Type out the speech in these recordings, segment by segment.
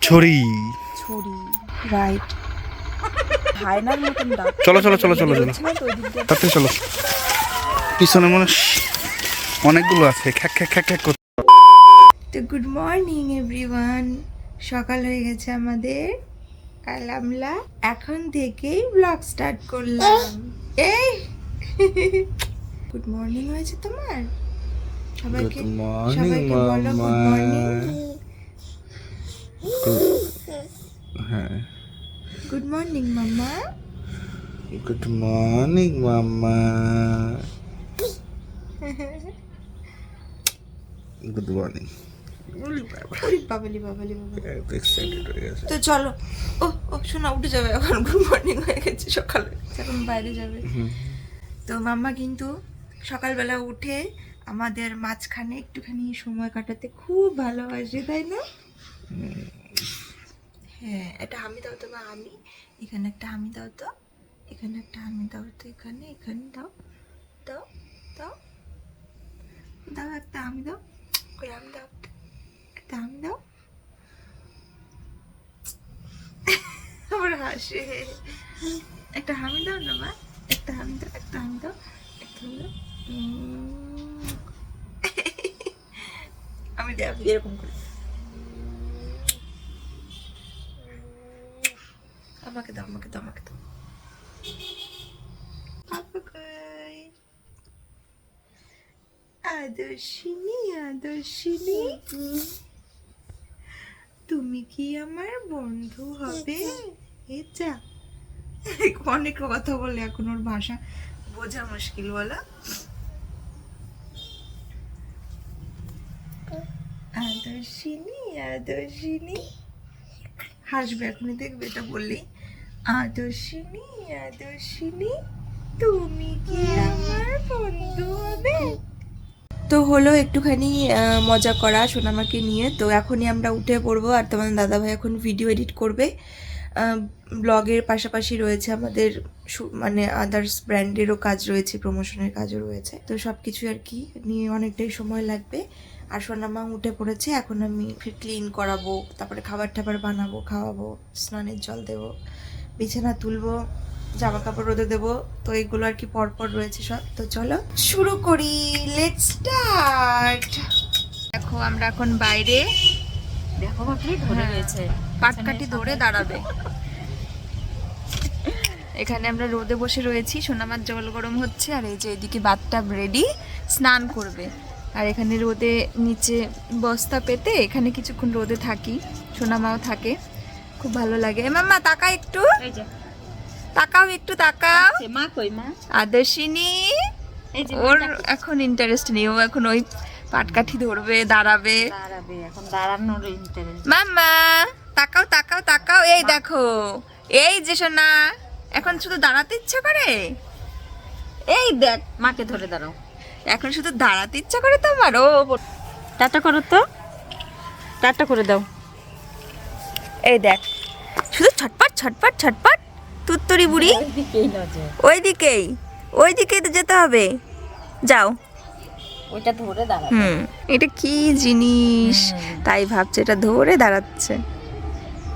ছড়ি। ছড়ি রাইট মতন ডাক। চলো, চলো, চলো, চলো, চলো। তাতে চলো। পিছনে মনে অনেকগুলো আছে। খ্যাক খ্যাক খ্যাক খ্যাক। তো গুড মর্নিং এভরিওয়ান সকাল হয়ে গেছে আমাদের। আর আমরা এখন থেকেই ব্লগ স্টার্ট করলাম। এই। গুড মর্নিং হয়েছে তোমার? সবাইকে সবাইকে বলো গুড মর্নিং হ্যাঁ। গুড মর্নিং মামা গুড মর্নিং মামা গুড মর্নিং তো চলো। ও ও শোনা উঠে যাবে এখন। গুড মর্নিং হয়ে গেছে সকালে। এখন বাইরে যাবে। তো মাম্মা কিন্তু সকালবেলা উঠে আমাদের মাঝখানে একটুখানি সময় কাটাতে খুব ভালোবাসে তাই না? হ্যাঁ এটা আমি দাও তো বা আমি। এখানে একটা আমি দাও তো। এখানে একটা আমি দাও তো, এখানে এখানে দাও। দাও দাও। দাও একটা আমি দাও। কই আমি দাও একটা। আমি দাও। আমার হাসে। একটা হামি দাও না, মা? একটা হামি দাও, একটা হামি দাও, একটা দাও। আমি দেখ এরকম করি আমাকে দাও আমাকে দাও আমাকে দাও আপা কই আদর্শিনী আদর্শিনী। তুমি কি আমার বন্ধু হবে? এ যা। অনেক কথা বলে এখন ওর ভাষা বোঝা মুশকিল বলো আদর্শিনী আদর্শিনী। হাসবে এখনই, দেখবে এটা বললেই। আদর্শিনী আদর্শিনী, তুমি কি আমার বন্ধু হবে? তো হলো একটুখানি মজা করা সোনামাকে নিয়ে। তো এখনই আমরা উঠে পড়ব আর তোমাদের দাদাভাই এখন ভিডিও এডিট করবে। ব্লগের পাশাপাশি রয়েছে আমাদের মানে আদার্স ব্র্যান্ডেরও কাজ রয়েছে প্রমোশনের কাজও রয়েছে। তো সব কিছু আর কি, নিয়ে অনেকটাই সময় লাগবে। আর সোনামা উঠে পড়েছে, এখন আমি ফির ক্লিন করাবো, তারপরে খাবার টাবার বানাবো, খাওয়াবো, স্নানের জল দেবো, বিছানা তুলবো। জামা কাপড় রোদে দেবো। তো এগুলো আর কি পরপর রয়েছে সব। তো চলো শুরু করি। লেটস স্টার্ট দেখো আমরা এখন বাইরে। দেখো বাপরে ধরে রয়েছে। পাটকাঠি ধরে দাঁড়াবে। এখানে আমরা রোদে বসে রয়েছি। সোনামার জল গরম হচ্ছে আর এই যে এদিকে বাথটাব রেডি স্নান করবে। আর এখানে রোদে নিচে বস্তা পেতে এখানে কিছুক্ষণ রোদে থাকি। সোনামাও থাকে। খুব ভালো লাগে। মাম্মা তাকা একটু। এই যে। তাকাও একটু তাকাও। মা কই মা? আদর্শিনী। এই যে ওর এখন ইন্টারেস্ট নেই ও এখন ওই পাটকাঠি ধরবে দাঁড়াবে। দাঁড়াবে এখন দাঁড়ানোর ইন্টারেস্ট মাম্মা তাকাও তাকাও তাকাও। এই দেখো এই যে সোনা এখন শুধু দাঁড়াতে ইচ্ছা করে? এই দেখ। মাকে ধরে দাঁড়াও। এখন শুধু দাঁড়াতে ইচ্ছা করে তোমার? ও। টাটা করো তো। টাটা করে দাও। এই দেখ শুধু ছটপট ছটপট ছটপট। তুত্তরি বুড়ি? ওই দিকেই ওইদিকেই। ওইদিকেই তো যেতে হবে। যাও। ওইটা ধরে হুম এটা কি জিনিস? তাই ভাবছে এটা ধরে দাঁড়াচ্ছে।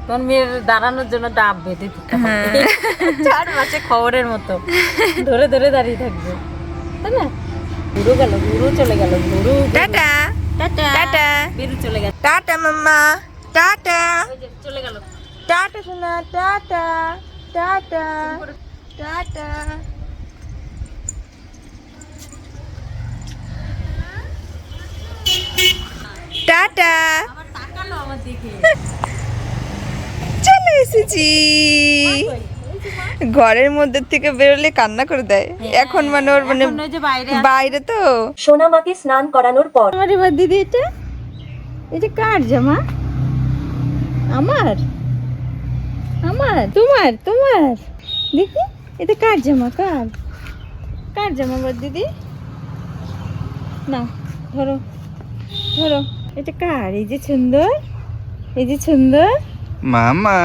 তোর মেয়ের দাঁড়ানোর জন্য ডাব বেঁধে দিতে হ্যাঁ। চার মাসে খবরের মতো। ধরে ধরে দাঁড়িয়ে থাকবে। তাই না? ঘুরু গেল ঘুরু চলে গেল ঘুরু টাটা। টাটা। Ta ta. বেরু চলে গেল। টাটা মাম্মা। Ta ta. চলে গেল। টাটা সোনা। টাটা। টাটা টাটা টাটা চলে এসেছি। ঘরের মধ্যে থেকে বেরোলে কান্না করে দেয়। এখন মানে ওর মানে বাইরে বাইরে তো। সোনামাকে স্নান করানোর পর। আমার এবার দিদি এটা? এটা কার জামা? আমার? আমার, তোমার তোমার। দেখি, এটা কার জামা? কার? কার জামা বল দিদি? না, ধরো ধরো। এটা কার? এই যে সুন্দর, এই যে সুন্দর। মামা।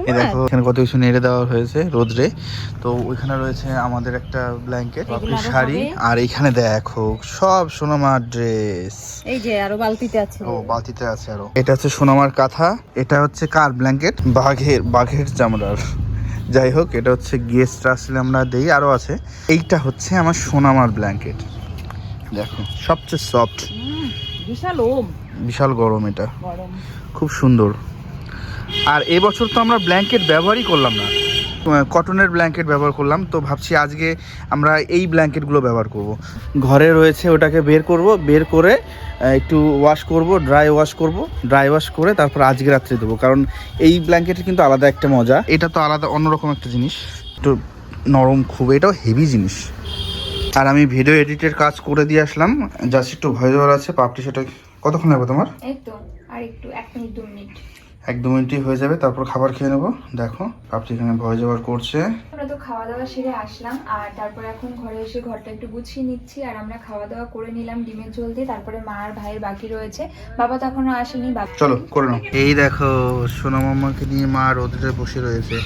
এই দেখো এখানে কত কিছু নেড়ে দেওয়া হয়েছে রোদ্রে। তো ওইখানে রয়েছে আমাদের একটা ব্ল্যাঙ্কেট শাড়ি। আর এইখানে দেখো সব সোনামার ড্রেস এই যে আরও বালতিতে আছে। ও বালতিতে আছে আরও। এটা হচ্ছে সোনামার কাঁথা এটা হচ্ছে কার ব্ল্যাঙ্কেট বাঘের বাঘের চামড়ার। যাই হোক এটা হচ্ছে গেস্ট আসলে আমরা দেই আরও আছে। এইটা হচ্ছে আমার সোনামার ব্ল্যাঙ্কেট দেখো সবচেয়ে সফট বিশাল ওম। বিশাল গরম এটা। খুব সুন্দর। আর এবছর তো আমরা ব্ল্যাঙ্কেট ব্যবহারই করলাম না। কটনের ব্ল্যাঙ্কেট ব্যবহার করলাম তো ভাবছি আজকে আমরা এই ব্ল্যাঙ্কেটগুলো ব্যবহার করব। ঘরে রয়েছে ওটাকে বের করব বের করে একটু ওয়াশ করব ড্রাই ওয়াশ করব ড্রাই ওয়াশ করে তারপর আজকে রাত্রে দেবো কারণ এই ব্ল্যাঙ্কেটের কিন্তু আলাদা একটা মজা। এটা তো আলাদা অন্যরকম একটা জিনিস। একটু নরম খুব এটাও হেভি জিনিস। আর আমি ভিডিও এডিটের কাজ করে দিয়ে আসলাম জাস্ট একটু ভয় আছে পাপটি সেটা কতক্ষণ লাগবে তোমার? এই তো আর একটু এক মিনিট দু মিনিট। এক দু মিনিটই হয়ে যাবে তারপর খাবার খেয়ে নেব। দেখো পাপটি এখানে ভয় যাওয়ার করছে। আমরা তো খাওয়া দাওয়া সেরে আসলাম আর তারপর এখন ঘরে এসে ঘরটা একটু গুছিয়ে নিচ্ছি আর আমরা খাওয়া দাওয়া করে নিলাম ডিমের ঝোল দিয়ে তারপরে মা আর ভাইয়ের বাকি রয়েছে। বাবা তো এখনও আসেনি বাবা চলো করে নাও। এই দেখো সোনামাম্মাকে নিয়ে মা রোদ্রে বসে রয়েছে।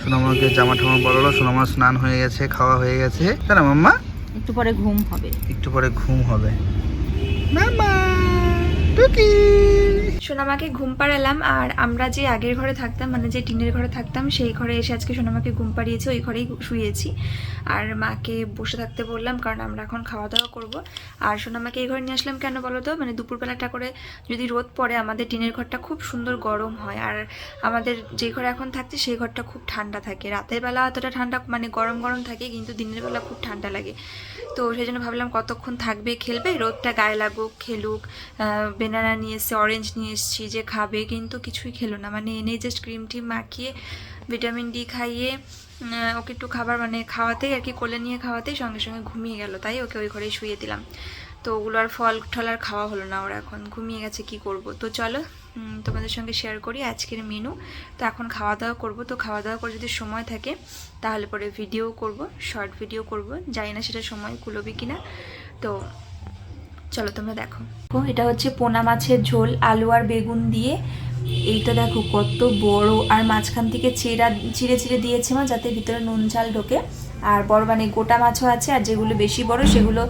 সোনামাকে জামা ঠামা বলল সোনামা স্নান হয়ে গেছে খাওয়া হয়ে গেছে। তাই না মাম্মা? একটু পরে ঘুম হবে। একটু পরে ঘুম হবে। মামা টুকি! সোনামাকে ঘুম পাড়ালাম আর আমরা যে আগের ঘরে থাকতাম মানে যে টিনের ঘরে থাকতাম, সেই ঘরে এসে আজকে সোনামাকে ঘুম পাড়িয়েছি, ওই ঘরেই শুয়েছি। আর মাকে বসে থাকতে বললাম, কারণ আমরা এখন খাওয়া দাওয়া করব। আর সোনামাকে এই ঘরে নিয়ে আসলাম কেন বলো তো? মানে দুপুরবেলাটা করে যদি রোদ পড়ে, আমাদের টিনের ঘরটা খুব সুন্দর গরম হয়। আর আমাদের যে ঘরে এখন থাকছে, সেই ঘরটা খুব ঠান্ডা থাকে। রাতের বেলা অতটা ঠান্ডা মানে গরম গরম থাকে, কিন্তু দিনের বেলা খুব ঠান্ডা লাগে। তো সেই জন্য ভাবলাম কতক্ষণ থাকবে খেলবে? রোদটা গায়ে লাগুক, খেলুক বেনানা নিয়ে এসে অরেঞ্জ নিয়ে এসেছি যে খাবে, কিন্তু কিছুই খেলো না। মানে এনে জাস্ট ক্রিম টিম মাখিয়ে ভিটামিন ডি খাইয়ে ওকে একটু খাবার মানে খাওয়াতেই আর কি, কোলে নিয়ে খাওয়াতেই সঙ্গে সঙ্গে ঘুমিয়ে গেল। তাই ওকে ওই ঘরেই শুয়ে দিলাম। তো ওগুলো আর ফল টল আর খাওয়া হলো না ওরা এখন। ঘুমিয়ে গেছে, কি করব? তো চলো তোমাদের সঙ্গে শেয়ার করি আজকের মেনু তো এখন খাওয়া দাওয়া করব। তো খাওয়া দাওয়া করে যদি সময় থাকে, তাহলে পরে ভিডিও করব শর্ট ভিডিও করব। জানি না সেটা সময় কুলোবে কিনা। তো চলো তোমরা দেখো। এটা হচ্ছে পোনা মাছের ঝোল, আলু আর বেগুন দিয়ে। এইটা দেখো কত বড়। আর মাঝখান থেকে চেরা, চিড়ে চিড়ে দিয়েছে মা, যাতে ভিতরে নুন ঝাল ঢোকে। আর বড় মানে গোটা মাছও আছে, আর যেগুলো বেশি বড়, সেগুলো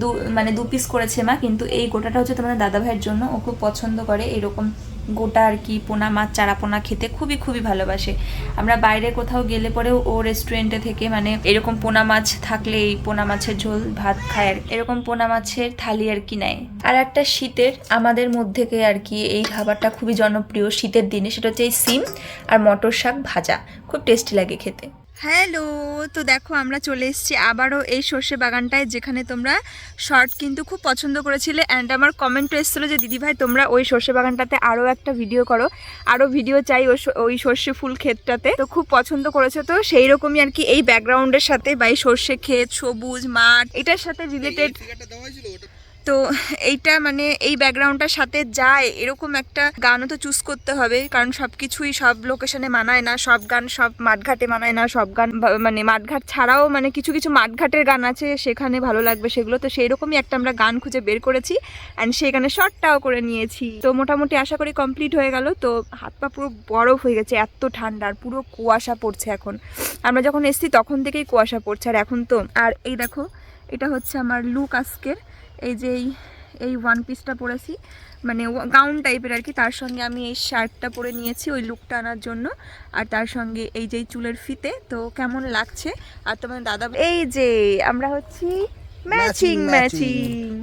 দু মানে দু পিস করেছে মা। কিন্তু এই গোটাটা হচ্ছে তোমাদের দাদা ভাইয়ের জন্য। ও খুব পছন্দ করে, এরকম গোটা আর কি পোনা মাছ, চারা পোনা খেতে খুবই খুবই ভালোবাসে। আমরা বাইরে কোথাও গেলে পরেও ও রেস্টুরেন্টে থেকে মানে এরকম পোনা মাছ থাকলে এই পোনা মাছের ঝোল, ভাত খায় আর এরকম পোনা মাছের থালি আর কি নেয়। আর একটা শীতের, আমাদের মধ্যেকে আর কি এই খাবারটা খুবই জনপ্রিয় শীতের দিনে, সেটা হচ্ছে এই সিম আর মটর শাক ভাজা। খুব টেস্টি লাগে খেতে। হ্যালো, তো দেখো আমরা চলে এসেছি আবারও এই সর্ষে বাগানটায়, যেখানে তোমরা শর্ট কিন্তু খুব পছন্দ করেছিলে অ্যান্ড আমার কমেন্টও এসেছিল যে দিদিভাই তোমরা ওই সর্ষে বাগানটাতে আরও একটা ভিডিও করো। আরও ভিডিও চাই ওই সর্ষে ফুল ক্ষেতটাতে। তো খুব পছন্দ করেছে তো? সেই রকমই আর কি এই ব্যাকগ্রাউন্ডের সাথে বা এই সর্ষে ক্ষেত, সবুজ, মাঠ, এটার সাথে রিলেটেড তো এইটা মানে এই ব্যাকগ্রাউন্ডটার সাথে যায়, এরকম একটা গানও তো চুজ করতে হবে, কারণ সব কিছুই সব লোকেশনে মানায় না, সব গান সব মাঠঘাটে মানায় না, সব গান মানে মাঠঘাট ছাড়াও মানে কিছু কিছু মাঠঘাটের গান আছে, সেখানে ভালো লাগবে সেগুলো, তো সেই রকমই একটা আমরা গান খুঁজে বের করেছি অ্যান্ড সেখানে শর্টটাও করে নিয়েছি। তো মোটামুটি আশা করি কমপ্লিট হয়ে গেল, তো হাত পা পুরো বরফ হয়ে গেছে, এত ঠান্ডা, আর পুরো কুয়াশা পড়ছে এখন। আমরা যখন এসেছি তখন থেকেই কুয়াশা পড়ছে, আর এখন তো, আর এই দেখো, এটা হচ্ছে আমার লুক আজকের। এই যে এই এই ওয়ান পিসটা পরেছি। মানে গাউন টাইপের আর কি তার সঙ্গে আমি এই শার্টটা পরে নিয়েছি ওই লুকটা আনার জন্য। আর তার সঙ্গে এই যে চুলের ফিতে তো কেমন লাগছে? আর তোমার দাদা এই যে আমরা হচ্ছি ম্যাচিং ম্যাচিং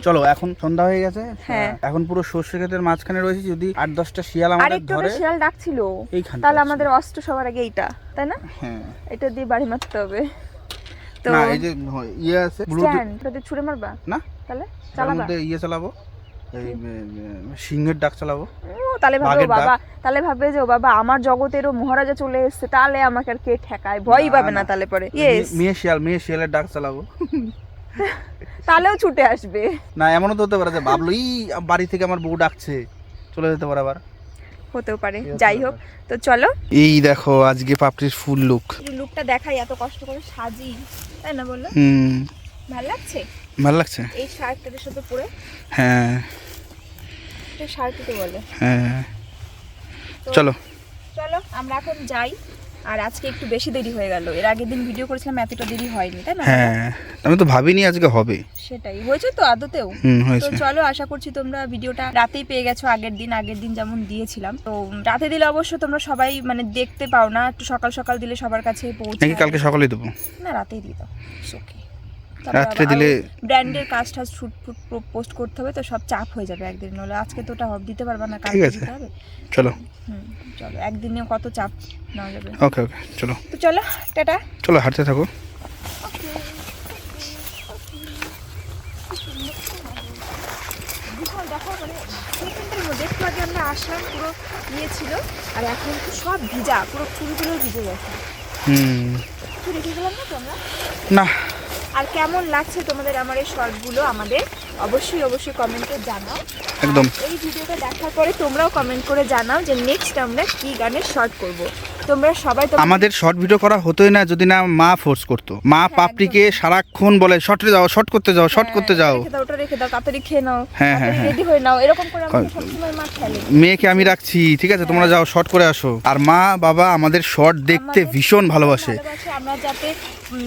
চলো এখন সন্ধ্যা হয়ে গেছে। হ্যাঁ। এখন পুরো সর্ষে ক্ষেতের মাঝখানে রয়েছে। যদি আট দশটা শিয়াল আমাদের ধরে শিয়াল ডাকছিল। তাহলে আমাদের অস্ত্র সবার আগে এইটা তাই না? হ্যাঁ। এটা দিয়ে বাড়ি মারতে হবে। তো না এই যে ইয়ে আছে স্ট্যান্ড ছুড়ে মারবা? না? তাহলে চালাবা। মধ্যে ইয়ে চালাবো এই সিংহের ডাক চালাবো। ও তাহলে। বাবা তাহলে ভাবে যে ও বাবা আমার জগতেরও মহারাজা চলে এসেছে তাহলে আমাকে আর কে ঠেকায়? ভয়ই পাবে না। তাহলে পরে। ইয়েস মেয়ে শিয়াল মেয়ে শিয়ালের ডাক চালাবো। তাহলেও ছুটে আসবে। না এমনও তো হতে পারে যে ভাবলো ই বাড়ি থেকে আমার বউ ডাকছে চলে যেতে পারে আবার। হতেও পারে। যাই হোক তো চলো। এই দেখো আজকে পাপড়ির ফুল লুক লুকটা দেখাই এত কষ্ট করে সাজি। তাই না বলল? হুম। ভালো লাগছে? ভালো লাগছে? এই শার্টটার সাথে পরে? হ্যাঁ। এটা শার্ট তো বলে। হ্যাঁ। চলো। চলো আমরা এখন যাই। আর আজকে একটু বেশি দেরি হয়ে গেল। এর আগের দিন ভিডিও করেছিলাম এতটা দেরি হয়নি তাই না? হ্যাঁ আমি তো ভাবিনি আজকে হবে। সেটাই হয়েছে তো আদতেও। হুম তো চলো আশা করছি তোমরা ভিডিওটা রাতেই পেয়ে গেছো আগের দিন আগের দিন যেমন দিয়েছিলাম। তো রাতে দিলে অবশ্য তোমরা সবাই মানে দেখতে পাও না একটু সকাল সকাল দিলে সবার কাছে পৌঁছে নাকি কালকে সকালে দেবো? না রাতেই দিয়ে দাও ওকে রাত্রে দিলে ব্র্যান্ডের কাজ টাজ শুট ফুট পোস্ট করতে হবে তো সব চাপ হয়ে যাবে একদিন হলে আজকে তো ওটা হবে দিতে পারবে না ঠিক আছে। চলো। হুম চলো একদিনে কত চাপ নেওয়া যাবে। ওকে ওকে চলো। তো চলো টাটা। চলো হাঁটতে থাকো। দেখো মানে সেকেন্ডের মধ্যে একটু আগে আমরা আসলাম পুরো ইয়ে ছিল আর এখন তো সব ভিজা পুরো চুলগুলো ভিজে গেছে। হুম। গেলাম না তো আমরা না। আর কেমন লাগছে তোমাদের আমার এই শর্টগুলো আমাদের? অবশ্যই অবশ্যই কমেন্টে জানাও। একদম। এই ভিডিওটা দেখার পরে তোমরাও কমেন্ট করে জানাও যে নেক্সট আমরা কি গানের শর্ট করব। তোমরা সবাই আমাদের শর্ট ভিডিও করা হতোই না যদি না মা ফোর্স করতো। মা পাপড়িকে সারাক্ষণ বলে শর্টে যাও শর্ট করতে যাও শর্ট করতে যাও। ওটা রেখে দাও তাড়াতাড়ি খেয়ে নাও হ্যাঁ, হ্যাঁ, হ্যাঁ। রেডি হয়ে নাও এরকম করে সবসময় মা খেলে। মেয়েকে আমি রাখছি ঠিক আছে? তোমরা যাও শর্ট করে আসো। আর মা বাবা আমাদের শর্ট দেখতে ভীষণ ভালোবাসে। আমরা যাতে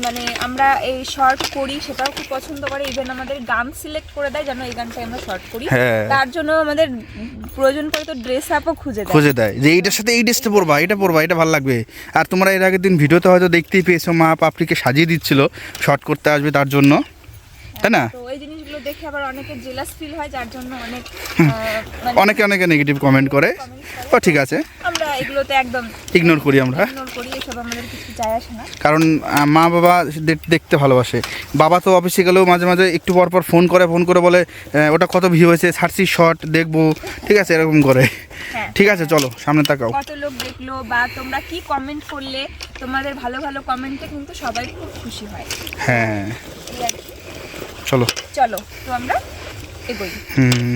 মানে আমরা এই শর্ট করি সেটাও খুব পছন্দ করে। ইভেন আমাদের গান সিলেক্ট করে দেয় যেন এই গানটা আমরা শর্ট করি। হ্যাঁ। তার জন্য আমাদের প্রয়োজন পড়ে তো ড্রেস আপও খুঁজে দেয়। খুঁজে দেয়। যে এইটার সাথে এই ড্রেসটা পরবা এটা পরবা এটা ভালো লাগবে। আর তোমরা এর আগের দিন ভিডিওতে হয়তো দেখতেই পেয়েছ মা পাপড়িকে সাজিয়ে দিচ্ছিল শর্ট করতে আসবে তার জন্য। তাই না? এই জিনিসগুলো দেখে আবার অনেকে জেলাস ফিল হয় যার জন্য অনেক মানে অনেকে অনেকে নেগেটিভ কমেন্ট করে। ও ঠিক আছে। এগুলোতে একদম ইগনোর করি আমরা। ইগনোর করি এসব আমাদের কিছু যায় আসে না। কারণ মা বাবা দেখতে ভালোবাসে। বাবা তো অফিসে গেলেও মাঝে মাঝে একটু পর পর ফোন করে ফোন করে বলে ওটা কত ভিউ হয়েছে? ছাড়ছি শর্ট দেখব। ঠিক আছে এরকম করে। হ্যাঁ। ঠিক আছে চলো সামনে তাকাও। কত লোক দেখল বা তোমরা কি কমেন্ট করলে তোমাদের ভালো ভালো কমেন্টে কিন্তু সবাই খুব খুশি হয়। হ্যাঁ। চলো। চলো তো আমরা এগোই। হুম।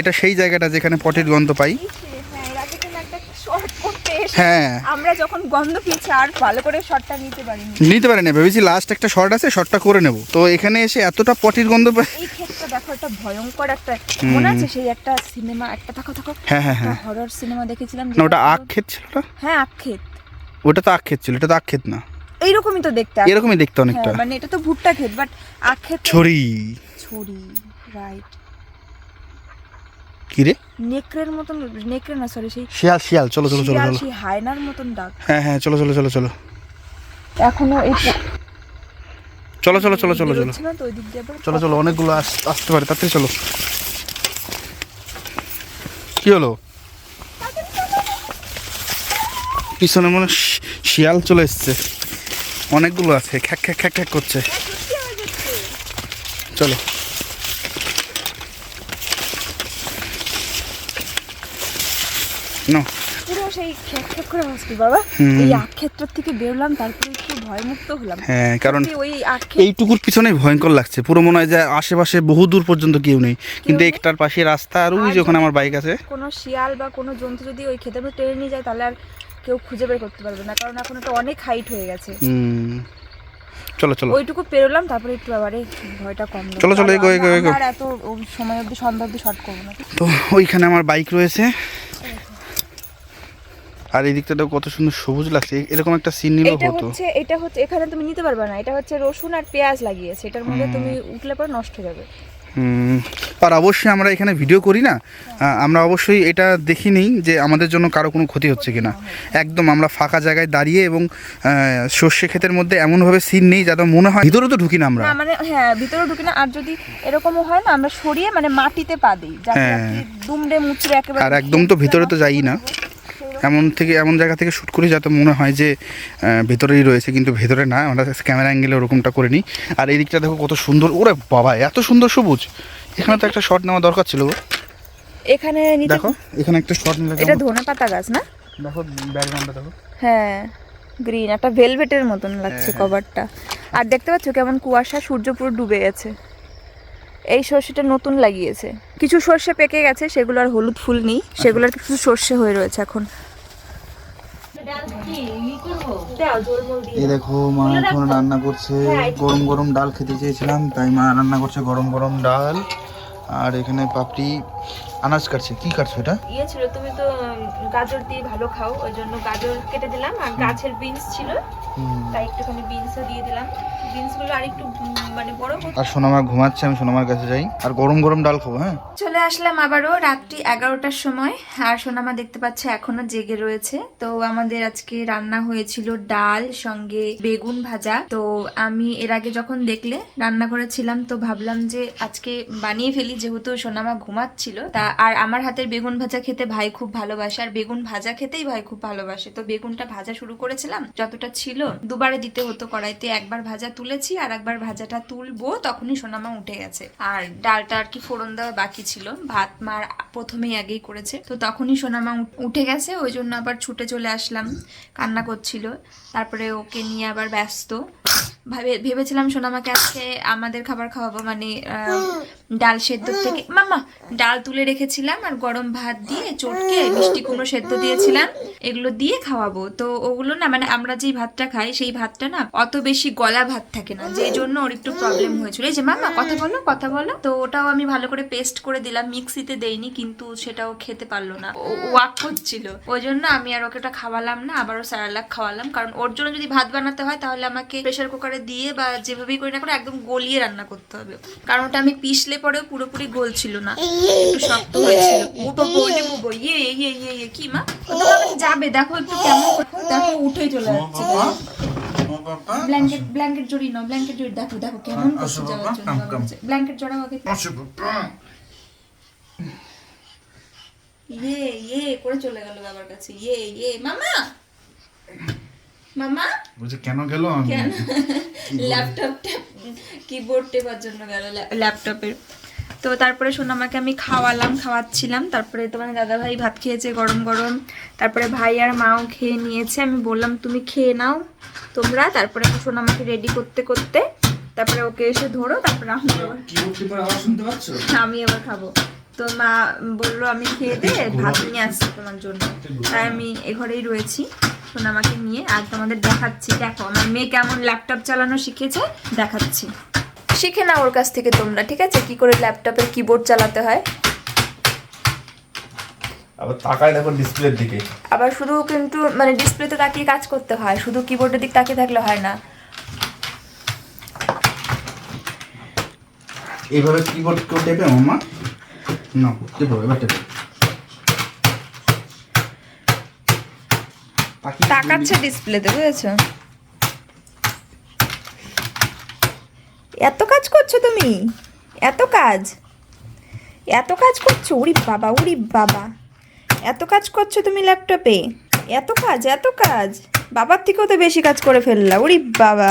এটা সেই জায়গাটা যেখানে পটের গন্ধ পাই এই সে, হ্যাঁ এর আগে তুমি একটা শর্ট করতে এসে হ্যাঁ। আমরা যখন গন্ধ পেয়েছি আর ভালো করে শর্টটা নিতে পারিনি। নিতে পারি না ভেবেছি লাস্ট একটা শর্ট আছে শর্টটা করে নেব। তো এখানে এসে এতটা পটির গন্ধ পাই এই ক্ষেত্রে দেখো একটা ভয়ঙ্কর একটা মনে আছে সেই একটা সিনেমা একটা থাকো থাকো। হ্যাঁ হ্যাঁ হ্যাঁ। হরর সিনেমা দেখেছিলাম। না ওটা যেটা আখ ক্ষেত ছিল ওটা? হ্যাঁ আক্ষেত ওটা তো আখ ক্ষেত ছিল এটা তো আখ ক্ষেত না। এইরকমই তো দেখতে এরকমই দেখতে অনেকটা। হ্যাঁ, মানে এটা তো ভুট্টা ক্ষেত বাট আক্ষেত ছড়ি। ছড়ি রাইট কি রে? নেকড়ের মতন নেকড়ে না সরি সেই শিয়াল শিয়াল চলো চলো চলো চলো। সেই হায়নার মতন ডাক। হ্যাঁ হ্যাঁ চলো চলো চলো চলো। এখনও এই চলো চলো চলো চলো চলো। চলো চলো অনেকগুলো আসতে পারে তাড়াতাড়ি চলো। কি হলো? পিছনে মনে শিয়াল চলে এসছে। অনেকগুলো আছে খ্যাক খ্যাক খ্যাক খ্যাক করছে। চলো। না পুরো সেই খেক করে আসছি বাবা। এই আক্ষেত্র থেকে বেরোলাম তারপরে একটু ভয়মুক্ত হলাম। হ্যাঁ কারণ ওই এইটুকুর পিছনে ভয়ঙ্কর লাগছে। পুরো মনে হয় যে আশেপাশে বহু দূর পর্যন্ত কেউ নেই। কিন্তু একটার পাশে রাস্তা আর ওই আর যে ওখানে আমার বাইক আছে। কোনো শিয়াল বা কোনো জন্তু যদি ওই খেতে টেনে নিয়ে যায় তাহলে আর কেউ খুঁজে বের করতে পারবে না। কারণ এখন এটা অনেক হাইট হয়ে গেছে। চলো চলো। ওইটুকু পেরোলাম তারপরে একটু আবারে ভয়টা কম চলো, চলো, এগো, এগো, এগো। আর এত সময় অবধি সন্ধ্যা অবধি শর্ট করব না। তো ওইখানে আমার বাইক রয়েছে। আর এই দিকটাতেও কত সুন্দর সবুজ লাগছে। এরকম একটা সিন নিলেও এটা হতো। হচ্ছে এটা হচ্ছে এখানে তুমি নিতে পারবে না। এটা হচ্ছে রসুন আর পেঁয়াজ লাগিয়েছে। এটার মধ্যে তুমি উঠলে পরে নষ্ট হয়ে যাবে। হুম, আর অবশ্যই আমরা এখানে ভিডিও করি না? আমরা অবশ্যই এটা দেখি নিই যে আমাদের জন্য কারও কোনো ক্ষতি হচ্ছে কিনা। একদম আমরা ফাঁকা জায়গায় দাঁড়িয়ে এবং সর্ষে ক্ষেতের মধ্যে এমনভাবে সিন নেই যাতে মনে হয় ভিতরে তো ঢুকি না আমরা। মানে হ্যাঁ ভিতরে ঢুকি না। আর যদি এরকমও হয় না আমরা সরিয়ে মানে মাটিতে পা দিই। যাতে হ্যাঁ। দুমড়ে মুচড়ে একেবারে আর একদম তো ভিতরে তো যাই না। এমন থেকে এমন জায়গা থেকে শ্যুট করি যাতে মনে হয় যে ভেতরেই রয়েছে কিন্তু ভেতরে না আমরা ক্যামেরা অ্যাঙ্গেলে ওরকমটা করে নিই। আর এই দিকটা দেখো কত সুন্দর ওরে বাবা এত সুন্দর সবুজ। এখানে তো একটা শট নেওয়া দরকার ছিল। এখানে দেখো এখানে একটা শট নিলে এটা ধনে পাতা গাছ না? দেখো ব্যাকগ্রাউন্ডটা দেখো। হ্যাঁ গ্রিন একটা ভেলভেটের মতন লাগছে হ্যাঁ, কভারটা আর দেখতে পাচ্ছ কেমন কুয়াশা সূর্য পুরো ডুবে গেছে। এই সর্ষেটা নতুন লাগিয়েছে। কিছু সর্ষে পেকে গেছে সেগুলো আর হলুদ ফুল নেই। সেগুলোর কিছু সর্ষে হয়ে রয়েছে এখন। এই দেখো মা এখন রান্না করছে। গরম গরম ডাল খেতে চেয়েছিলাম তাই মা রান্না করছে গরম গরম ডাল। আর এখানে পাপড়ি আনাজ কাটছে। কি কাটছো এটা? ইয়ে ছিল তুমি তো গাজর দিয়ে ভালো খাও ওই জন্য গাজর কেটে দিলাম। আর গাছের বিনস ছিল তাই একটুখানি বিনসও দিয়ে দিলাম। বিনসগুলো আর একটু মানে বড় আর সোনামা ঘুমাচ্ছে আমি সোনামার কাছে যাই। আর গরম গরম ডাল খাব হ্যাঁ? চলে আসলাম আবারও রাত্রি এগারোটার সময়। আর সোনামা দেখতে পাচ্ছে এখনও জেগে রয়েছে। তো আমাদের আজকে রান্না হয়েছিল ডাল সঙ্গে বেগুন ভাজা। তো আমি এর আগে যখন দেখলে রান্না করেছিলাম তো ভাবলাম যে আজকে বানিয়ে ফেলি যেহেতু সোনামা ঘুমাচ্ছিল। তা আর আমার হাতের বেগুন ভাজা খেতে ভাই খুব ভালোবাসে। আর বেগুন ভাজা খেতেই ভাই খুব ভালোবাসে। তো বেগুনটা ভাজা শুরু করেছিলাম যতটা ছিল দুবারে দিতে হতো কড়াইতে। একবার ভাজা তুলেছি আর একবার ভাজাটা তুলবো, তখনই সোনামা উঠে গেছে। আর ডালটা আর কি ফোড়ন দেওয়া বাকি ছিল, ভাত মার প্রথমেই আগেই করেছে। তো তখনই সোনামা উঠে গেছে, ওই জন্য আবার ছুটে চলে আসলাম, কান্না করছিল। তারপরে ওকে নিয়ে আবার ব্যস্ত। ভাবে ভেবেছিলাম সোনামাকে আজকে আমাদের খাবার খাওয়াবো মানে ডাল সেদ্ধ থেকে মামা ডাল তুলে রেখেছিলাম আর গরম ভাত দিয়ে চটকে মিষ্টি কুমড়ো সেদ্ধ দিয়েছিলাম। এগুলো দিয়ে খাওয়াবো। তো ওগুলো না মানে আমরা যেই ভাতটা খাই সেই ভাতটা না অত বেশি গলা ভাত থাকে না। যে জন্য ওর একটু প্রবলেম হয়েছিল। এই যে মামা কথা বলো কথা বলো। তো ওটাও আমি ভালো করে পেস্ট করে দিলাম। মিক্সিতে দেইনি কিন্তু সেটাও খেতে পারল না। ওয়াক করছিল। ওই জন্য আমি আর ওকে ওটা খাওয়ালাম না আবারও স্যারালাক খাওয়ালাম। কারণ ওর জন্য যদি ভাত বানাতে হয় তাহলে আমাকে প্রেশার কুকারে দিয়ে বা যেভাবেই করি না করে একদম গলিয়ে রান্না করতে হবে। কারণ ওটা আমি পিষলে পরেও পুরোপুরি গোল ছিল না। একটু শক্ত হয়েছিল। ও বাবা, যে ইয়ে ইয়ে ইয়ে ইয়ে কি মা? ও তো কাছে যাবে? দেখো একটু কেমন দেখো উঠেই চলে যাচ্ছে। ব্ল্যাঙ্কেট ব্ল্যাঙ্কেট জড়ি নাও ব্ল্যাঙ্কেট জড়ি দেখো দেখো কেমন করছে যাওয়ার জন্য। ব্ল্যাঙ্কেট জড়াও আগে। ইয়ে ইয়ে করে চলে গেল বাবার কাছে। ইয়ে ইয়ে মামা! মামা? বলছে কেন গেল আমি? ল্যাপটপটা কিবোর্ড টেপার জন্য গেল ল্যাপটপের তো তারপরে সোনামাকে আমি খাওয়ালাম খাওয়াচ্ছিলাম। তারপরে তোমার দাদা ভাই ভাত খেয়েছে গরম গরম। তারপরে ভাই আর মাও খেয়ে নিয়েছে। আমি বললাম তুমি খেয়ে নাও তোমরা। তারপরে আমি সোনামাকে রেডি করতে করতে তারপরে ওকে এসে ধরো তারপরে আমি আবার কিবোর্ড টিপার আওয়াজ শুনতে পাচ্ছ? আমি আবার খাব। তো মা বলল আমি খেয়ে দে ভাত নিয়ে আসছি তোমার জন্য। তাই আমি এ ঘরেই রয়েছি সোনামাকে নিয়ে। আর তোমাদের দেখাচ্ছি দেখো আমার মেয়ে কেমন ল্যাপটপ চালানো শিখেছে দেখাচ্ছি। শিখে না ওর কাছ থেকে তোমরা ঠিক আছে? কি করে ল্যাপটপের কিবোর্ড চালাতে হয়? আবার তাকায় দেখো ডিসপ্লের দিকে। আবার শুধু কিন্তু মানে ডিসপ্লেতে তাকিয়ে কাজ করতে হয় শুধু কিবোর্ডের দিক তাকিয়ে থাকলে হয় না। এইভাবে কিবোর্ড কেউ টেপে মামা না টেপো এবার টেপো তাকিয়ে তাকাচ্ছে ডিসপ্লেতে বুঝেছ? এত কাজ করছ তুমি? এত কাজ? এত কাজ করছ? উরি বাবা উরি বাবা। এত কাজ করছ তুমি ল্যাপটপে এত কাজ এত কাজ। বাবার থেকেও তো বেশি কাজ করে ফেললা উরি বাবা।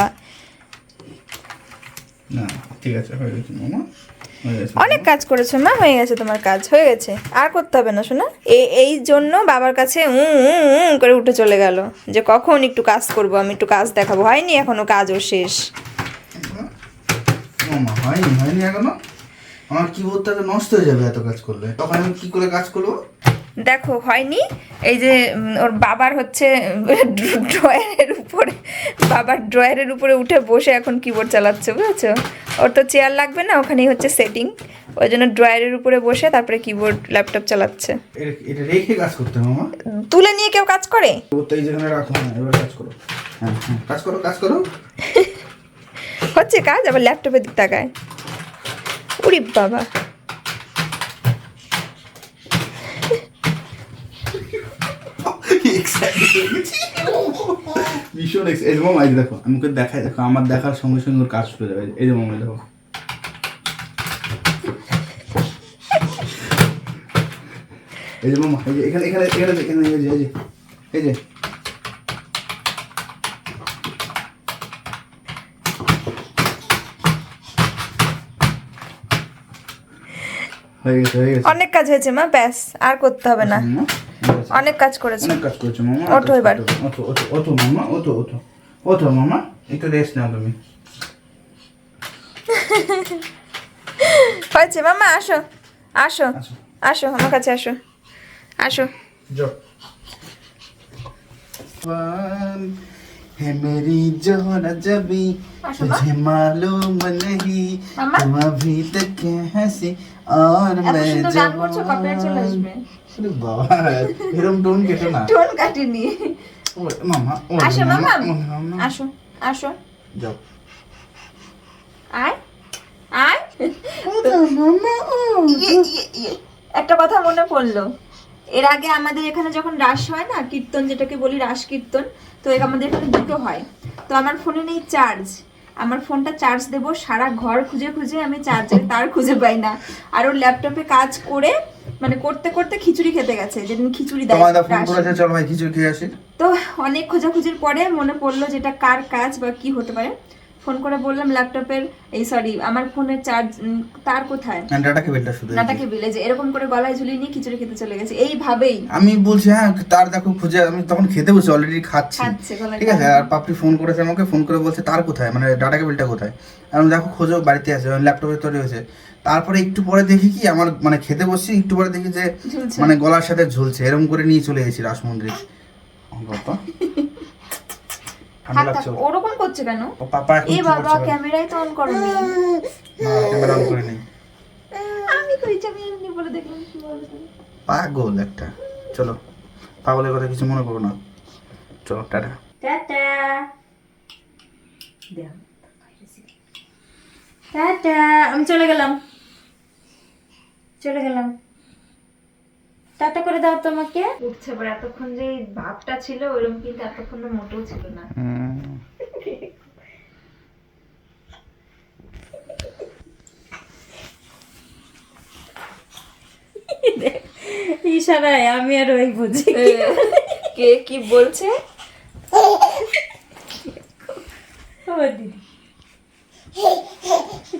না ঠিক আছে হয়ে গেছে মামা। অনেক কাজ করেছ মা, হয়ে গেছে তোমার কাজ, হয়ে গেছে। আর করতে হবে না, শোনা। এই জন্য বাবার কাছে উম উম করে উঠে চলে গেল যে কখন একটু কাজ করব, আমি একটু কাজ দেখাবো। হয়নি এখনও, কাজও শেষ। হয়নি হয়নি এখনও? আমার নষ্ট হয়ে যাবে এত কাজ করলে। তখন আমি কি করে কাজ করব? দেখো হয়নি। এই যে ওর বাবার হচ্ছে ড্রয়ারের উপরে বাবার ড্রয়ারের উপরে উঠে বসে এখন কিবোর্ড চালাচ্ছে বুঝেছ? ওর তো চেয়ার লাগবে না ওখানেই হচ্ছে সেটিং ওই জন্য ড্রয়ারের উপরে বসে তারপরে কিবোর্ড ল্যাপটপ চালাচ্ছে। এটা রেখে কাজ করতে মামা? তুলে নিয়ে কেউ কাজ করে? যেখানে রাখো হ্যাঁ এবার কাজ করো। হ্যাঁ হ্যাঁ কাজ করো কাজ করো। হচ্ছে কাজ আবার ল্যাপটপের দিক তাকায়। উরি বাবা Excited হয়ে গেছি। ভীষণ এই যে দেখো আমাকে দেখাই দেখো আমার দেখার সঙ্গে সঙ্গে ওর কাজ শুরু যাবে। এই যে দেখো। এই যে মামা এই যে এখানে এখানে এখানে এখানে এই যে এই যে এই যে। হয়ে গেছে হয়ে গেছে। অনেক কাজ হয়েছে মা ব্যাস আর করতে হবে না। মামা, হয়ে গেছে। অনেক কাজ করেছো অনেক কাজ করেছো মামা ওঠো এবার। ওঠো ওঠো ওঠো মামা ওঠো ওঠো ওঠো মামা একটু রেস্ট নাও তুমি হয়েছে মামা আসো আসো আসো আসো আমার কাছে আসো আসো जो है मेरी जोहरा जबी तुझे मालूम नहीं मामा? तुम अभी तक हंसी और मैं जवान আরে বাবা এরকম টোন কেটে না। টোন কাটিনি। মামা আসো মামা। আসো আসো। যাও। আয় আয়। মামা ও ইয়ে, ইয়ে, ইয়ে। একটা কথা মনে পড়ল। এর আগে আমাদের এখানে যখন রাস হয় না কীর্তন যেটাকে বলি রাস কীর্তন তো আমাদের এখানে দুটো হয়। তো আমার ফোনে নেই চার্জ আমার ফোনটা চার্জ দেব সারা ঘর খুঁজে খুঁজে আমি চার্জের তার খুঁজে পাই না। আর ওর ল্যাপটপে কাজ করে মানে করতে করতে খিচুড়ি খেতে গেছে যেদিন খিচুড়ি দেয় তোমাদের ফোন করেছে চলো ভাই খিচুড়ি খেয়ে আসি। তো অনেক খোঁজাখুঁজির পরে মনে পড়ল যেটা কার কাজ বা কি হতে পারে। ফোন করে বললাম ল্যাপটপের এই সরি আমার ফোনের চার্জ তার কোথায়? ডাটা কেবিলটা শুধু নাটাকে বিলে যে। এরকম করে গলায় ঝুলিয়ে নিয়ে খিচুড়ি খেতে চলে গেছে। এইভাবেই। আমি বলছি হ্যাঁ তার দেখো খুঁজে আমি তখন খেতে বসে অলরেডি খাচ্ছি। ঠিক আছে আর পাপড়ি ফোন করেছে আমাকে ফোন করে বলছে তার কোথায়? মানে ডাটা কেবিলটা কোথায়? আমি দেখো খোঁজো বাড়িতে আছে ল্যাপটপে তৈরি হয়েছে। তারপরে একটু পরে দেখি কি আমার মানে খেতে বসছি একটু পরে দেখি যে মানে গলার সাথে ঝুলছে এরকম করে নিয়ে চলে গেছি রাসমন্দির। বাবা। থাক- ওরকম করছে কেন? ও পাপা এ বাবা ক্যামেরাই তো অন করনি। না ক্যামেরা অন করে আমি করেছি আমি এমনি বলে দেখলাম কি পাগল একটা। চলো পাগলের কথা কিছু মনে করো না। চলো টাটা। টাটা। টাটা। আমি চলে গেলাম। চলে গেলাম। টাটা করে দাও তোমাকে। উঠছে এবার এতক্ষণ যে ভাবটা ছিল ওরকম কিন্তু এতক্ষণ মোটেও ছিল না। ইশারায় আমি আর ওই বুঝি। কে কি বলছে? ও দিদি।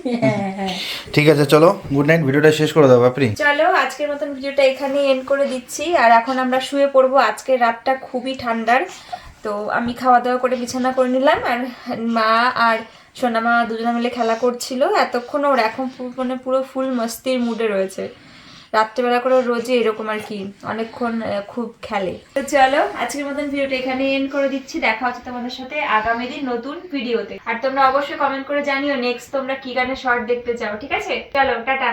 ঠিক আছে চলো গুড নাইট ভিডিওটা শেষ করে দাও বাপরি। চলো আজকের মতন ভিডিওটা এখানেই এন্ড করে দিচ্ছি। আর এখন আমরা শুয়ে পড়ব আজকের রাতটা খুবই ঠান্ডার। তো আমি খাওয়া দাওয়া করে বিছানা করে নিলাম আর মা আর সোনামা দুজনে মিলে খেলা করছিল। এতক্ষণ ওর এখন মানে পুরো ফুল মস্তির মুডে রয়েছে। রাত্রেবেলা করে রোজে রোজই এরকম আর কি, অনেকক্ষণ খুব খেলে। তো চলো, আজকের মতন ভিডিওটা এখানে এন্ড করে দিচ্ছি। দেখা হচ্ছে তোমাদের সাথে আগামী দিন নতুন ভিডিওতে। আর তোমরা অবশ্যই কমেন্ট করে জানিও নেক্সট তোমরা কি গানে শর্ট দেখতে চাও, ঠিক আছে? চলো, টাটা!